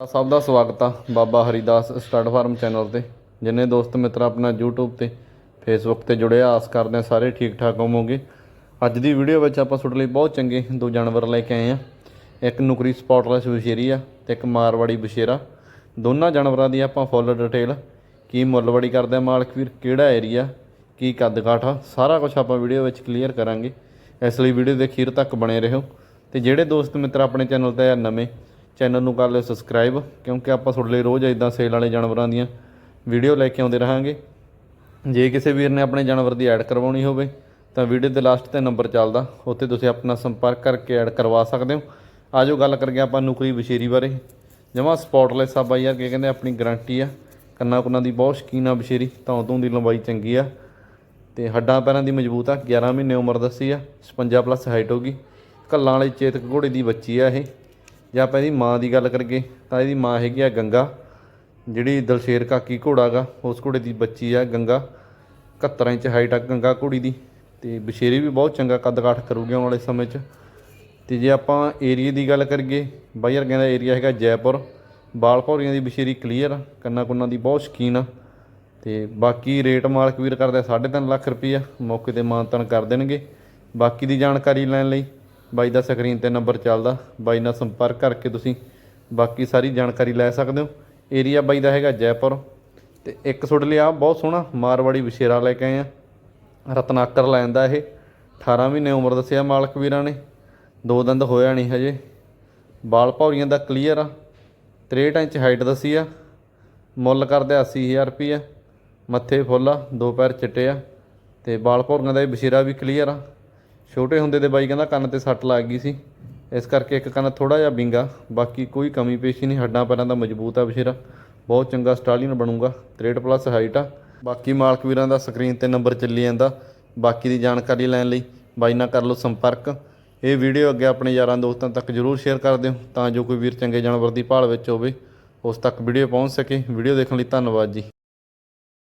ਸਭ ਦਾ ਸਵਾਗਤ ਆ Baba Haridas stud farm channel ਤੇ। ਜਿੰਨੇ ਦੋਸਤ ਮਿੱਤਰ ਆਪਣਾ YouTube ਤੇ Facebook ਤੇ ਜੁੜੇ ਆ, ਆਸ ਕਰਦੇ ਆ ਸਾਰੇ ਠੀਕ ਠਾਕ ਹੋਵੋਗੇ। ਅੱਜ ਦੀ ਵੀਡੀਓ ਵਿੱਚ ਆਪਾਂ ਤੁਹਾਡੇ ਲਈ ਬਹੁਤ ਚੰਗੇ ਦੋ ਜਾਨਵਰ ਲੈ ਕੇ ਆਏ ਆ। ਇੱਕ ਨੁਕਰੀ ਸਪੌਟਲੈਸ ਬਸ਼ੇਰੀ ਆ ਤੇ ਇੱਕ ਮਾਰਵਾੜੀ ਬਸ਼ੇਰਾ। ਦੋਨਾਂ ਜਾਨਵਰਾਂ ਦੀ ਆਪਾਂ ਫੁੱਲ ਡਿਟੇਲ ਕੀ ਮੁੱਲਵਾੜੀ ਕਰਦੇ ਆ ਮਾਲਕ ਵੀਰ ਕਿਹੜਾ ਏਰੀਆ ਕੀ ਕੱਦ ਕਾਠਾ ਸਾਰਾ ਕੁਝ ਆਪਾਂ ਵੀਡੀਓ ਵਿੱਚ ਕਲੀਅਰ ਕਰਾਂਗੇ। ਇਸ ਲਈ ਵੀਡੀਓ ਦੇ ਅਖੀਰ ਤੱਕ ਬਣੇ ਰਹੋ। ਤੇ ਜਿਹੜੇ ਦੋਸਤ ਮਿੱਤਰ ਆਪਣੇ ਚੈਨਲ ਤੇ ਆ ਨਵੇਂ ਚੈਨਲ ਨੂੰ ਕਰ ਲਿਓ ਸਬਸਕ੍ਰਾਈਬ, ਕਿਉਂਕਿ ਆਪਾਂ ਤੁਹਾਡੇ ਲਈ ਰੋਜ਼ ਇਦਾਂ ਸੇਲ ਵਾਲੇ ਜਾਨਵਰਾਂ ਦੀਆਂ ਵੀਡੀਓ ਲੈ ਕੇ ਆਉਂਦੇ ਰਹਾਂਗੇ। ਜੇ ਕਿਸੇ ਵੀਰ ਨੇ ਆਪਣੇ ਜਾਨਵਰ ਦੀ ਐਡ ਕਰਵਾਉਣੀ ਹੋਵੇ, ਤਾਂ ਵੀਡੀਓ ਦੇ ਲਾਸਟ ਤੇ ਨੰਬਰ ਚੱਲਦਾ, ਉੱਥੇ ਤੁਸੀਂ ਆਪਣਾ ਸੰਪਰਕ ਕਰਕੇ ਐਡ ਕਰਵਾ ਸਕਦੇ ਹੋ। ਆਜੋ ਗੱਲ ਕਰਕੇ ਆਪਾਂ ਨੁਕਰੀ ਬਸ਼ੇਰੀ ਬਾਰੇ। ਜਮਾ ਸਪੌਟਲੈਸ ਆ ਬਾਈ ਯਾਰ ਕੀ ਕਹਿੰਦੇ ਆਪਣੀ ਗਾਰੰਟੀ ਆ। ਕੰਨਾਂ ਕੁੰਨਾਂ ਦੀ ਬਹੁਤ ਸ਼ਕੀਨ ਆ ਬਸ਼ੇਰੀ ਤਾਂ ਉਦੋਂ ਦੀ ਲੰਬਾਈ ਚੰਗੀ ਆ। ਤੇ ਹੱਡਾਂ ਪੈਰਾਂ ਦੀ ਮਜ਼ਬੂਤ ਆ 11 ਮਹੀਨੇ ਉਮਰ ਦੱਸੀ ਆ 56 ਪਲੱਸ ਹਾਈਟ ਹੋਗੀ ਕੱਲਾਂ ਵਾਲੇ ਚੇਤਕ ਘੋੜੇ ਦੀ ਬੱਚੀ ਆ ਇਹ। ਜੇ ਆਪਾਂ ਇਹਦੀ ਮਾਂ ਦੀ ਗੱਲ ਕਰੀਏ ਤਾਂ ਇਹਦੀ ਮਾਂ ਹੈਗੀ ਆ ਗੰਗਾ, ਜਿਹੜੀ ਦਲਸ਼ੇਰ ਕਾਕੀ ਘੋੜਾ ਗਾ, ਉਸ ਘੋੜੇ ਦੀ ਬੱਚੀ ਆ ਗੰਗਾ 71 ਇੰਚ ਹਾਈਟ ਆ ਗੰਗਾ ਘੋੜੀ ਦੀ ਤੇ ਬਸ਼ੇਰੀ ਵੀ ਬਹੁਤ ਚੰਗਾ ਕੱਦ ਕਾਠ ਕਰੂਗੀ ਆਉਣ ਵਾਲੇ ਸਮੇਂ 'ਚ। ਤੇ ਜੇ ਆਪਾਂ ਏਰੀਆ ਦੀ ਗੱਲ ਕਰੀਏ, ਬਾਈ ਵਰਗਿਆਂ ਦਾ ਏਰੀਆ ਹੈਗਾ ਜੈਪੁਰ, ਬਾਲ ਭੌਰੀਆਂ ਦੀ ਬਸ਼ੇਰੀ ਕਲੀਅਰ ਆ, ਕੰਨਾਂ ਕੁੰਨਾਂ ਦੀ ਬਹੁਤ ਸ਼ਕੀਨ ਆ। ਤੇ ਬਾਕੀ ਰੇਟ ਮਾਲਕ ਵੀਰ ਕਰਦਾ 3.5 ਲੱਖ ਰੁਪਈਆ, ਮੌਕੇ ਤੇ ਮਾਨਤਨ ਕਰ ਦੇਣਗੇ। ਬਾਕੀ ਦੀ ਜਾਣਕਾਰੀ ਲੈਣ ਲਈ ਬਾਈ ਦਾ ਸਕਰੀਨ ਤੇ ਨੰਬਰ ਚੱਲਦਾ, ਬਾਈ ਨਾਲ ਸੰਪਰਕ ਕਰਕੇ ਤੁਸੀਂ ਬਾਕੀ ਸਾਰੀ ਜਾਣਕਾਰੀ ਲੈ ਸਕਦੇ ਹੋ। ਏਰੀਆ ਬਾਈ ਦਾ ਹੈਗਾ ਜੈਪੁਰ ਤੇ ਇੱਕ ਤੁਹਾਡੇ ਲਈ ਆ ਬਹੁਤ ਸੋਹਣਾ, ਮਾਰਵਾੜੀ ਵਿਸ਼ੇਰਾ ਲੈ ਕੇ ਆਏ ਆ। ਰਤਨਾਕਰ ਲੈਣ ਦਾ ਇਹ 18 ਮਹੀਨੇ ਉਮਰ ਦੱਸਿਆ ਮਾਲਕ ਵੀਰਾਂ ਨੇ, ਦੋ ਦੰਦ ਹੋਇਆ ਨਹੀਂ ਹਜੇ। ਬਾਲ ਭੌਰੀਆਂ ਦਾ ਕਲੀਅਰ ਆ 63 ਇੰਚ ਹਾਈਟ ਦੱਸੀ ਆ, ਮੁੱਲ ਕਰਦੇ 80000 ਰੁਪਈਆ। ਮੱਥੇ ਫੁੱਲ ਆ, ਦੋ ਪੈਰ ਚਿੱਟੇ ਆ ਤੇ ਬਾਲ ਭੌਰੀਆਂ ਦਾ ਇਹ ਬਸ਼ੀਰਾ ਵੀ ਕਲੀਅਰ ਆ। ਛੋਟੇ ਹੁੰਦੇ ਦੇ ਬਾਈ ਕਹਿੰਦਾ ਕੰਨ ਤੇ ਸੱਟ ਲੱਗ ਗਈ ਸੀ। ਇਸ ਕਰਕੇ ਇੱਕ ਕੰਨ ਥੋੜਾ ਜਿਹਾ ਬਿੰਗਾ, ਬਾਕੀ ਕੋਈ ਕਮੀ ਪੇਸ਼ੀ ਨਹੀਂ, ਹੱਡਾਂ ਪੈਰਾਂ ਦਾ ਮਜ਼ਬੂਤ ਆ ਬਸ਼ੀਰਾ। ਬਹੁਤ ਚੰਗਾ ਸਟਾਲੀਨ ਬਣੂਗਾ 63 ਪਲੱਸ ਹਾਈਟ ਆ। ਬਾਕੀ ਮਾਲਕ ਵੀਰਾਂ ਦਾ ਸਕਰੀਨ ਤੇ ਨੰਬਰ ਚੱਲੀ ਜਾਂਦਾ। ਬਾਕੀ ਦੀ ਜਾਣਕਾਰੀ ਲੈਣ ਲਈ ਬਾਈ ਨਾਲ ਕਰ ਲਓ ਸੰਪਰਕ। ਇਹ ਵੀਡੀਓ ਅੱਗੇ ਆਪਣੇ ਯਾਰਾਂ ਦੋਸਤਾਂ ਤੱਕ ਜਰੂਰ ਸ਼ੇਅਰ ਕਰ ਦਿਓ, ਤਾਂ ਜੋ ਕੋਈ ਵੀਰ ਚੰਗੇ ਜਾਨਵਰ ਦੀ ਭਾਲ ਵਿੱਚ ਹੋਵੇ, ਉਸ ਤੱਕ ਵੀਡੀਓ ਪਹੁੰਚ ਸਕੇ। ਵੀਡੀਓ ਦੇਖਣ ਲਈ ਧੰਨਵਾਦ ਜੀ।